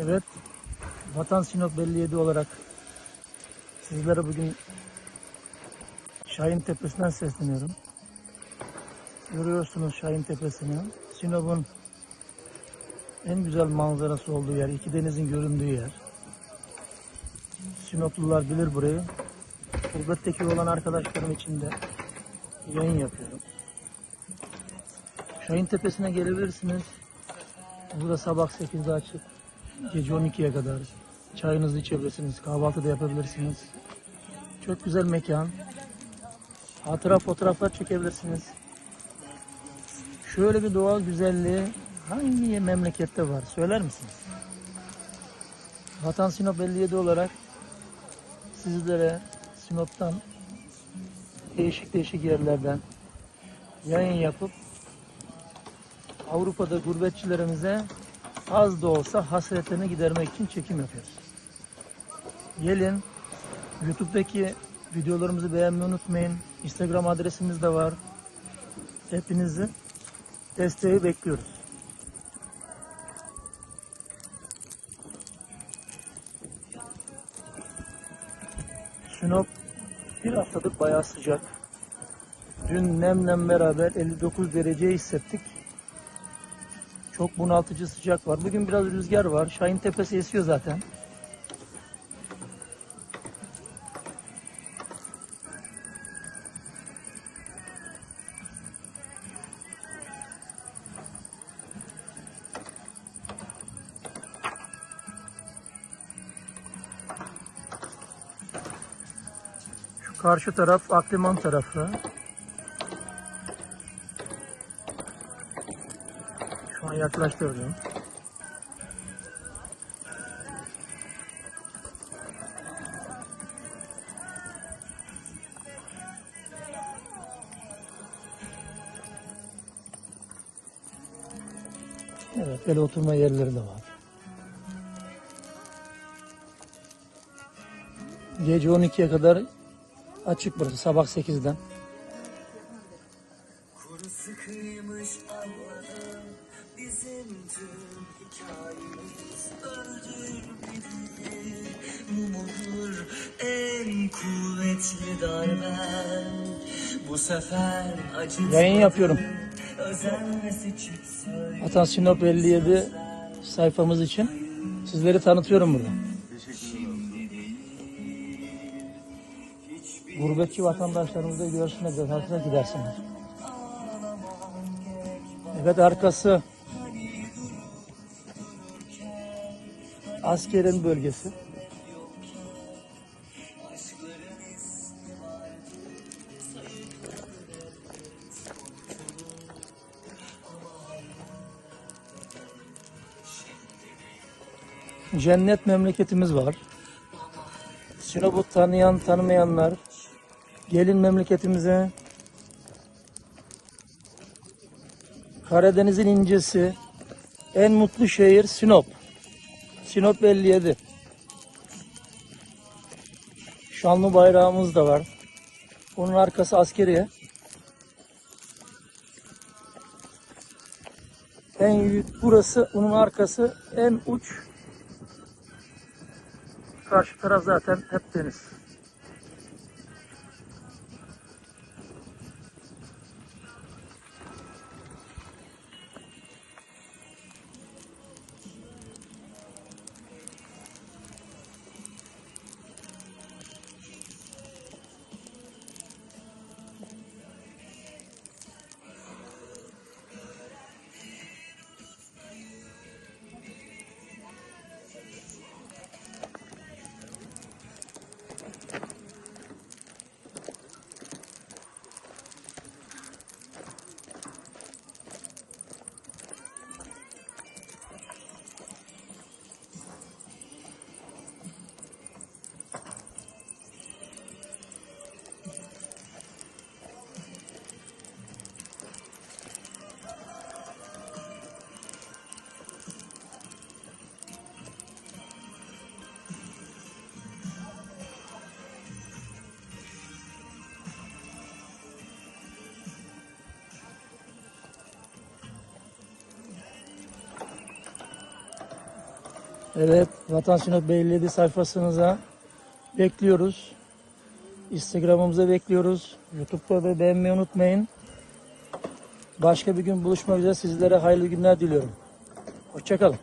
Evet, Vatan Sinop 57 olarak sizlere bugün Şahin Tepesi'nden sesleniyorum. Görüyorsunuz Şahin Tepesi'ni. Sinop'un en güzel manzarası olduğu yer, iki denizin göründüğü yer. Sinoplular bilir burayı. Gurbetteki olan arkadaşlarım için de yayın yapıyorum. Şahin Tepesi'ne gelebilirsiniz. Burada sabah 8'de açık. Gece 12'ye kadar çayınızı içebilirsiniz, kahvaltı da yapabilirsiniz. Çok güzel mekan. Hatıra fotoğraflar çekebilirsiniz. Şöyle bir doğal güzelliği hangi memlekette var söyler misiniz? Vatan Sinop 57 olarak sizlere Sinop'tan değişik değişik yerlerden yayın yapıp Avrupa'da gurbetçilerimize az da olsa hasretlerini gidermek için çekim yapıyoruz. Gelin YouTube'daki videolarımızı beğenmeyi unutmayın. Instagram adresimiz de var. Hepinizi desteği bekliyoruz. Sinop bir haftadır bayağı sıcak. Dün nemle beraber 59 derece hissettik. Çok bunaltıcı sıcak var. Bugün biraz rüzgar var. Şahin Tepesi esiyor zaten. Şu karşı taraf Akliman tarafı. Yaklaştırdım. Evet, böyle oturma yerleri de var. Gece 12'ye kadar açık burası, sabah 8'den. Tüm hikayemiz öldür bizi Mum olur en kuvvetli darben Bu sefer acı Yayın yapıyorum. söyle Vatan Sinop 57 sayfamız için sizleri tanıtıyorum burada. Gurbetçi vatandaşlarımız da görsünler, hasret gidersinler. Evet arkası askerin bölgesi. Cennet memleketimiz var. Sinop'u tanıyan tanımayanlar gelin memleketimize. Karadeniz'in incesi en mutlu şehir Sinop. Sinop 57. Şanlı bayrağımız da var. Onun arkası askeriye. En büyük burası, onun arkası en uç Karşı taraf zaten hep deniz. Evet, Vatan Sinop Beyledi sayfasınıza bekliyoruz. Instagram'ımıza bekliyoruz. YouTube'da da beğenmeyi unutmayın. Başka bir gün buluşmak üzere sizlere hayırlı günler diliyorum. Hoşçakalın.